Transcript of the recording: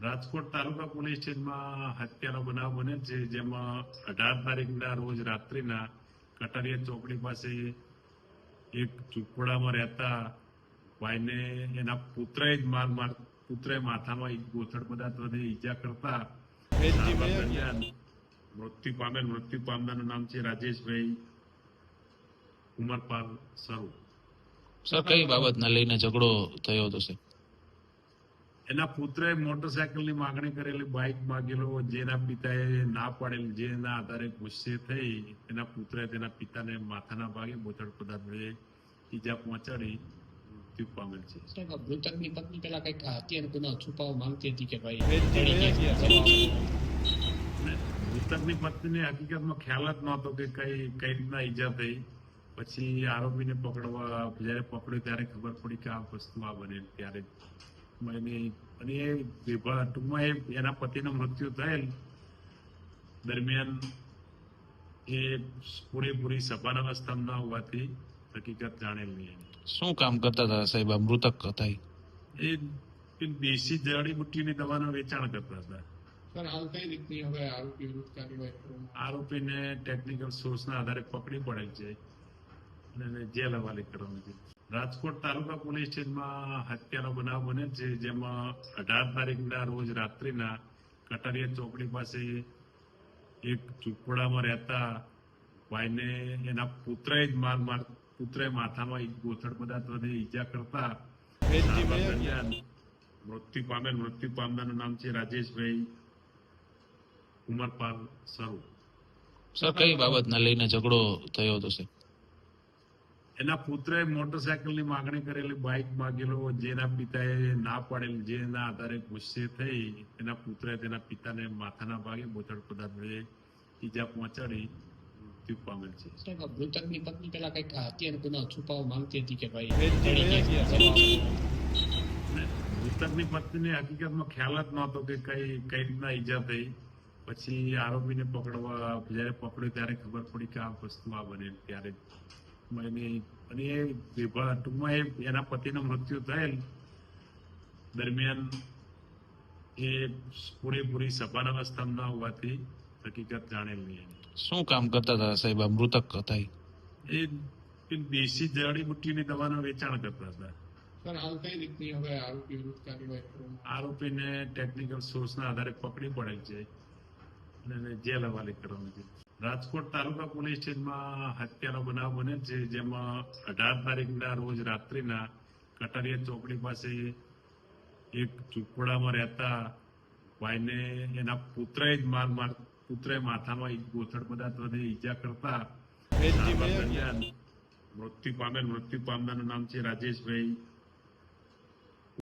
રાજકોટ તાલુકા police સ્ટેશનમાં હત્યાનો બનાવ બને છે, જેમાં અઢાર તારીખના રોજ રાત્રિના કટારીયા ચોકડી પાસે એક ઝૂંપડામાં રહેતા ભાઈને એના પુત્રએ જ માર માર, પુત્રએ માથામાં ગોથડ પદાર્થોથી ઈજા કરતા મૃત્યુ પામેલ, મૃત્યુ પામનારનું નામ છે રાજેશભાઈ ઉમરપાલ સરુ. સર, કઈ બાબતને લઈને ઝઘડો થયો હતો સાહેબ એના પુત્રએ મોટરસાયકલની માંગણી કરેલી બાઇક માગેલો જેના પિતાએ ના પાડેલી જેના આધારે ગુસ્સે થઈ એના પુત્રએ તેના પિતાને માથાના ભાગે બોથડ પદાર્થ વડે ઈજા પહોંચાડી મૃત્યુ પામેલ છે. મૃતકની પત્ની પેલા કંઈક હત્યાનો ગુનો છુપાવવા માંગતી હતી કે ભાઈ મૃતકની પત્નીને હકીકતમાં ખ્યાલ જ નહોતો કે કઈ કઈ રીતના ઈજા થઈ. પછી આરોપીને પકડવા જ્યારે પકડ્યો ત્યારે ખબર પડી કે આ વસ્તુ આ બને ત્યારે મને અને એ વિભા- ટૂંકમાં એ એના પતિનું મૃત્યુ થયેલ દરમિયાન એ પૂરેપૂરી સભાન અવસ્થામાં ન હોવાથી હકીકત જાણેલ નહીં શું કામ કરતા હતા સાહેબ? મૃતક હતા એ દેશી જડીબુટ્ટીની દવાનું વેચાણ કરતા હતા. આરોપીને ટેકનિકલ સોર્સના આધારે પકડી પડેલ છે. અને જેલ હવાલે કરવાનું છે. રાજકોટ તાલુકા પોલીસ સ્ટેશનમાં હત્યાનો બનાવ બને છે જેમાં અઢાર તારીખના રોજ રાત્રિના કટારીયા ચોકડી પાસે એક ઝૂંપડામાં રહેતા ભાઈને એના પુત્રએ જ માર માર પુત્રએ માથામાં એક ગોથડ પદાર્થોથી ઈજા કરતા મૃત્યુ પામેલ મૃત્યુ પામનારનું નામ છે રાજેશભાઈ ઉમરપાલ સરુ. સર કઈ બાબતને લઈને ઝઘડો થયો હતો સાહેબ એના પુત્રએ મોટરસાયકલની માંગણી કરેલી બાઇક માગેલો જેના પિતાએ ના પાડેલી જેના આધારે ગુસ્સે થઈ એના પુત્રએ તેના પિતાને માથાના ભાગે બોથડ પદાર્થ વડે ઈજા પહોંચાડી મૃત્યુ પામેલ છે. મૃતકની પત્ની પેલા કંઈક હત્યાનો ગુનો છુપાવવા માંગતી હતી કે ભાઈ? મૃતકની પત્નીને હકીકતમાં ખ્યાલ જ નહોતો કે કઈ કઈ રીતના ઈજા થઈ. પછી આરોપીને પકડવા જ્યારે પકડ્યો ત્યારે ખબર પડી કે આ વસ્તુ આ બને ત્યારે અને એ ટૂંકમાં એ એના પતિનું મૃત્યુ થયેલ દરમિયાન એ પૂરેપૂરી સભાન અવસ્થામાં ન હોવાથી હકીકત જાણેલ નહીં શું કામ કરતા હતા સાહેબ? મૃતક હતા એ દેશી જડીબુટ્ટીની દવાનું વેચાણ કરતા હતા. સર હાલ કઈ રીતની હવે આરોપી વિરુદ્ધ આરોપીને ટેકનિકલ સોર્સના આધારે પકડી પડેલ છે. અને જેલ હવાલે કરવાનું છે. રાજકોટ તાલુકા પોલીસ સ્ટેશનમાં હત્યાનો બનાવ બને છે જેમાં અઢાર તારીખના રોજ રાત્રિના કટારીયા ચોકડી પાસે એક ઝૂંપડામાં રહેતા ભાઈને એના પુત્રએ જ માર માર પુત્રએ માથામાં એક ગોથડ પદાર્થોથી ઈજા કરતા મૃત્યુ પામેલ મૃત્યુ પામનારનું નામ છે રાજેશભાઈ